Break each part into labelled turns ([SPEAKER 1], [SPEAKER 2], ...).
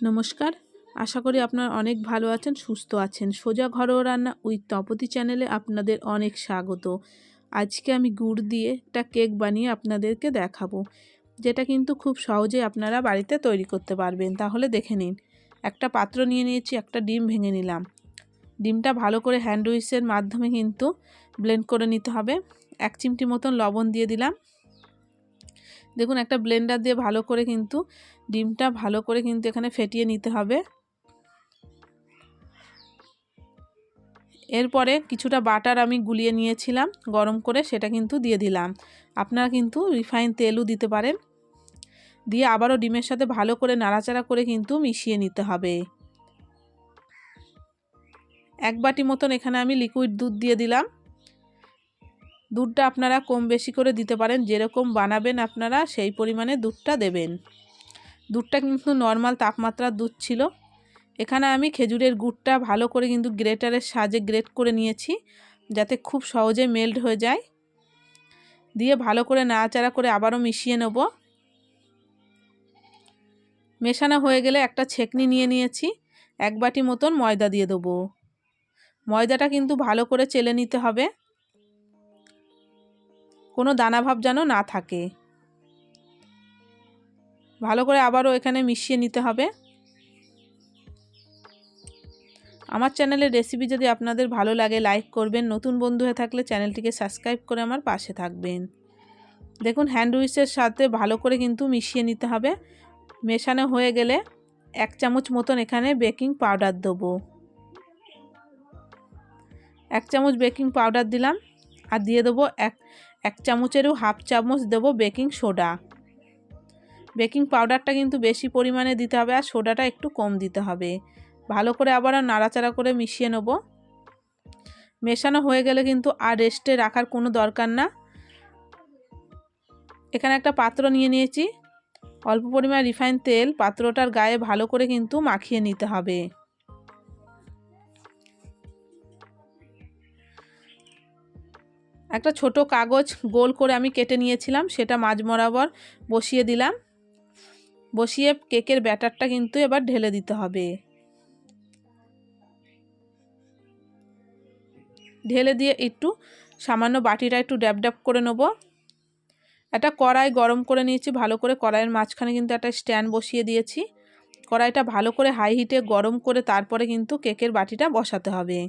[SPEAKER 1] নমস্কার। আশা করি আপনারা অনেক ভালো আছেন, সুস্থ আছেন। সোজা ঘরোয়া রান্না উইথ তপতি চ্যানেলে আপনাদের অনেক স্বাগত। আজকে আমি গুড় দিয়ে একটা কেক বানিয়ে আপনাদেরকে দেখাবো, যেটা কিন্তু খুব সহজে আপনারা বাড়িতে তৈরি করতে পারবেন। তাহলে দেখে নিন, একটা পাত্র নিয়ে নিয়েছি, একটা ডিম ভেঙে নিলাম। ডিমটা ভালো করে হ্যান্ড উইসের মাধ্যমে কিন্তু ব্লেন্ড করে নিতে হবে। এক চিমটি মতন লবণ দিয়ে দিলাম। দেখুন, একটা ব্লেন্ডার দিয়ে ভালো করে কিন্তু ডিমটা ভালো করে কিন্তু এখানে ফেটিয়ে নিতে হবে। এরপরে কিছুটা বাটার আমি গুলিয়ে নিয়েছিলাম, গরম করে সেটা কিন্তু দিয়ে দিলাম। আপনারা কিন্তু রিফাইন তেলও দিতে পারেন। দিয়ে আবারও ডিমের সাথে ভালো করে নাড়াচাড়া করে কিন্তু মিশিয়ে নিতে হবে। এক বাটি মতন এখানে আমি লিকুইড দুধ দিয়ে দিলাম। দুধটা আপনারা কম বেশি করে দিতে পারেন। যেরকম বানাবেন আপনারা, সেই পরিমাণে দুধটা দেবেন। দুধটা কিন্তু নর্মাল তাপমাত্রার দুধ ছিল। এখানে আমি খেজুরের গুড়টা ভালো করে কিন্তু গ্রেটারের সাহায্যে গ্রেট করে নিয়েছি, যাতে খুব সহজে মেল্ট হয়ে যায়। দিয়ে ভালো করে নাড়াচাড়া করে আবারও মিশিয়ে নেব। মেশানো হয়ে গেলে একটা ছেকনি নিয়ে নিয়েছি। এক বাটি মতন ময়দা দিয়ে দেবো। ময়দাটা কিন্তু ভালো করে চেলে নিতে হবে। কোনো দানাভাব যেন না থাকে। ভালো করে আবারও এখানে মিশিয়ে নিতে হবে। আমার চ্যানেলের রেসিপি যদি আপনাদের ভালো লাগে লাইক করবেন। নতুন বন্ধু হয়ে থাকলে চ্যানেলটিকে সাবস্ক্রাইব করে আমার পাশে থাকবেন। দেখুন হ্যান্ড উইচের সাথে ভালো করে কিন্তু মিশিয়ে নিতে হবে। মেশানো হয়ে গেলে এক চামচ মতন এখানে বেকিং পাউডার দেবো। এক চামচ বেকিং পাউডার দিলাম আর দিয়ে দেবো এক এক চামচেরও হাফ চামচ দেবো বেকিং সোডা। বেকিং পাউডারটা কিন্তু বেশি পরিমাণে দিতে হবে আর সোডাটা একটু কম দিতে হবে। ভালো করে আবার নাড়াচাড়া করে মিশিয়ে নেব। মেশানো হয়ে গেলে কিন্তু আর রেস্টে রাখার কোনো দরকার না। এখানে একটা পাত্র নিয়ে নিয়েছি। অল্প পরিমাণ রিফাইন তেল পাত্রটার গায়ে ভালো করে কিন্তু মাখিয়ে নিতে হবে। একটা ছোট কাগজ গোল করে আমি কেটে নিয়েছিলাম, সেটা মাঝ বরাবর বসিয়ে দিলাম। বসিয়ে কেকের ব্যাটারটা কিন্তু এবার ঢেলে দিতে হবে। ঢেলে দিয়ে একটু সামান্য বাটিটা একটু ড্যাব ড্যাব করে নেব। একটা কড়াই গরম করে নিয়েছি, ভালো করে কড়াইয়ের মাঝখানে কিন্তু একটা স্ট্যান্ড বসিয়ে দিয়েছি। কড়াইটা ভালো করে হাই হিটে গরম করে তারপরে কিন্তু কেকের বাটিটা বসাতে হবে।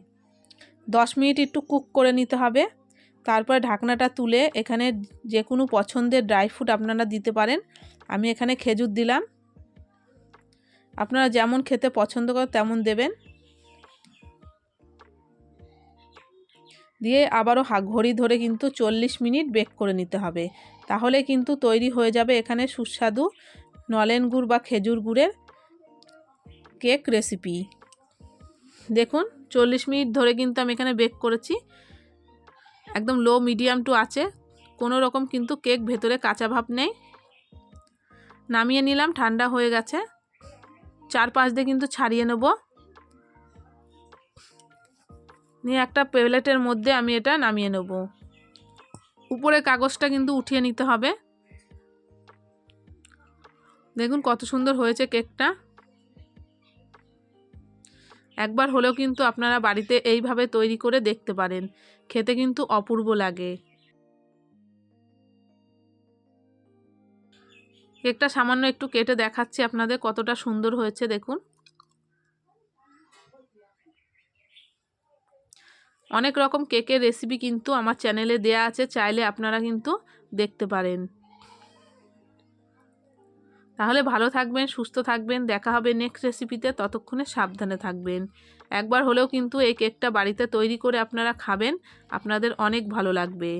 [SPEAKER 1] দশ মিনিট একটু কুক করে নিতে হবে। তারপরে ঢাকনাটা তুলে এখানে যে কোনো পছন্দের ড্রাই ফ্রুট আপনারা দিতে পারেন। আমি এখানে খেজুর দিলাম। আপনারা যেমন খেতে পছন্দ করেন তেমন দেবেন। দিয়ে আবারও হা ঘড়ি ধরে কিন্তু চল্লিশ মিনিট বেক করে নিতে হবে। তাহলে কিন্তু তৈরি হয়ে যাবে এখানে সুস্বাদু নলেন গুড় বা খেজুর গুড়ের কেক রেসিপি দেখুন, চল্লিশ মিনিট ধরে কিন্তু আমি এখানে বেক করেছি। একদম লো মিডিয়াম টু আছে। কোনো রকম কিন্তু কেক ভেতরে কাঁচা ভাব নেই। নামিয়ে নিলাম, ঠান্ডা হয়ে গেছে। চার পাঁচ দিয়ে কিন্তু ছাড়িয়ে নেব। নিয়ে একটা প্লেটের মধ্যে আমি এটা নামিয়ে নেব। উপরে কাগজটা কিন্তু উঠিয়ে নিতে হবে। দেখুন কত সুন্দর হয়েছে কেকটা একবার হলেও কিন্তু আপনারা বাড়িতে এইভাবে তৈরি করে দেখতে পারেন। খেতে কিন্তু অপূর্ব লাগে। কেকটা সামান্য একটু কেটে দেখাচ্ছি আপনাদের কতটা সুন্দর হয়েছে, দেখুন। অনেক রকম কেকের রেসিপি কিন্তু আমার চ্যানেলে দেয়া আছে, চাইলে আপনারা কিন্তু দেখতে পারেন। তাহলে ভালো থাকবেন, সুস্থ থাকবেন, দেখা হবে নেক্সট রেসিপিতে ততক্ষণে সাবধানে থাকবেন। একবার হলেও কিন্তু এই কেকটা বাড়িতে তৈরি করে আপনারা খাবেন, আপনাদের অনেক ভালো লাগবে।